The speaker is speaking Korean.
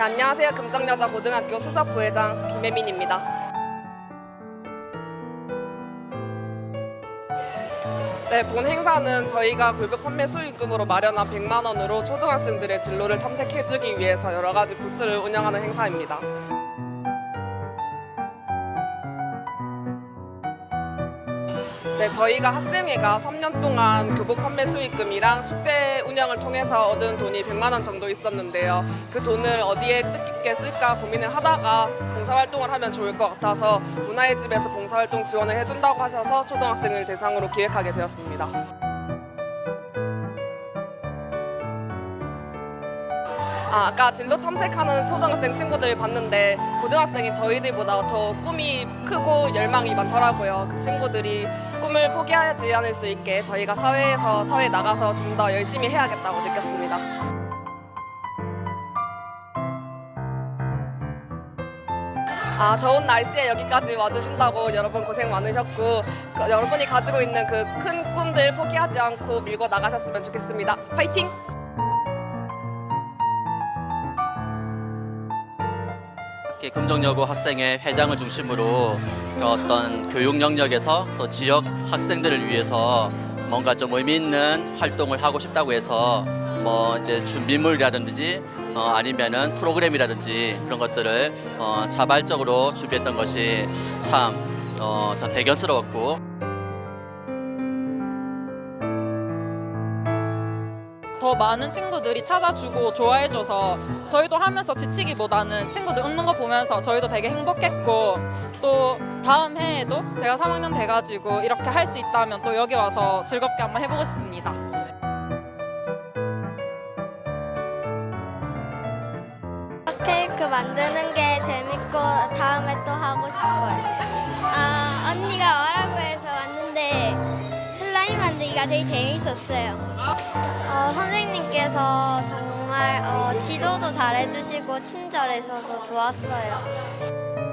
안녕하세요. 금정여자 고등학교 수석 부회장 김혜민입니다. 네, 본 행사는 저희가 굴비 판매 수익금으로 마련한 100만 원으로 초등학생들의 진로를 탐색해주기 위해서 여러 가지 부스를 운영하는 행사입니다. 네, 저희가 학생회가 3년 동안 교복 판매 수익금이랑 축제 운영을 통해서 얻은 돈이 100만 원 정도 있었는데요. 그 돈을 어디에 뜻깊게 쓸까 고민을 하다가 봉사활동을 하면 좋을 것 같아서 문화의 집에서 봉사활동 지원을 해준다고 하셔서 초등학생을 대상으로 기획하게 되었습니다. 아, 아까 진로 탐색하는 초등학생 친구들 봤는데 고등학생이 저희들보다 더 꿈이 크고 열망이 많더라고요. 그 친구들이 꿈을 포기하지 않을 수 있게 저희가 사회에서 사회에 나가서 좀 더 열심히 해야겠다고 느꼈습니다. 아, 더운 날씨에 여기까지 와주신다고 여러분 고생 많으셨고 그, 여러분이 가지고 있는 그 큰 꿈들 포기하지 않고 밀고 나가셨으면 좋겠습니다. 파이팅! 금정여고 학생회 회장을 중심으로 그 어떤 교육 영역에서 또 지역 학생들을 위해서 뭔가 좀 의미 있는 활동을 하고 싶다고 해서 뭐 이제 준비물이라든지 어 아니면은 프로그램이라든지 그런 것들을 어 자발적으로 준비했던 것이 참 어 참 대견스러웠고 더 많은 친구들이 찾아주고 좋아해줘서 저희도 하면서 지치기보다는 친구들 웃는 거 보면서 저희도 되게 행복했고 또 다음 해에도 제가 3학년 돼가지고 이렇게 할 수 있다면 또 여기 와서 즐겁게 한번 해보고 싶습니다. 케이크 만드는 게 재밌고 다음에 또 하고 싶어요. 아, 언니가 만들기가 제일 재밌었어요. 어, 선생님께서 정말 어, 지도도 잘해주시고 친절해서 좋았어요.